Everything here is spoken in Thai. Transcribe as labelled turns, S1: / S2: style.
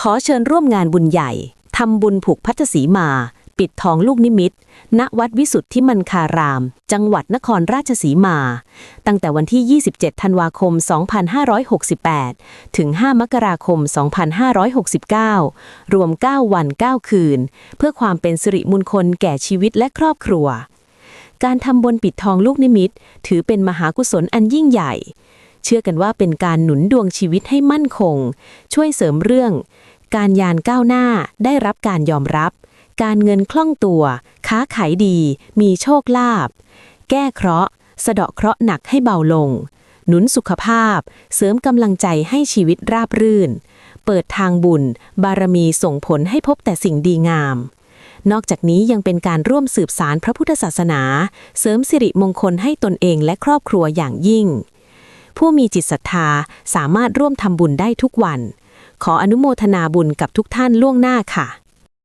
S1: ขอเชิญร่วมงานบุญใหญ่ทำบุญผูกพัทธสีมา ปิดทองลูกนิมิต ณ วัดวิสุทธิมันคาราม จังหวัดนครราชสีมา ตั้งแต่วันที่ 27 ธันวาคม 2568 ถึง 5 มกราคม 2569 รวม 9 วัน 9 คืน เพื่อความเป็นสิริมงคลแก่ชีวิตและครอบครัว การทำบนปิดทองลูกนิมิต ถือเป็นมหากุศลอันยิ่งใหญ่ เชื่อกันว่าเป็นการหนุนดวงชีวิตให้มั่นคง ช่วยเสริมเรื่อง การยานก้าวหน้าได้รับการยอมรับ การเงินคล่องตัว ค้าขายดี มีโชคลาภแก้เคราะห์ สะเดาะเคราะห์หนักให้เบาลง หนุนสุขภาพ เสริมกำลังใจให้ชีวิตราบรื่น เปิดทางบุญ บารมีส่งผลให้พบแต่สิ่งดีงามนอกจากนี้ยังเป็นการร่วมสืบสารพระพุทธศาสนา เสริมสิริมงคลให้ตนเองและครอบครัวอย่างยิ่ง ผู้มีจิตศรัทธาสามารถร่วมทำบุญได้ทุกวัน ขออนุโมทนาบุญกับทุกท่านล่วงหน้าค่ะ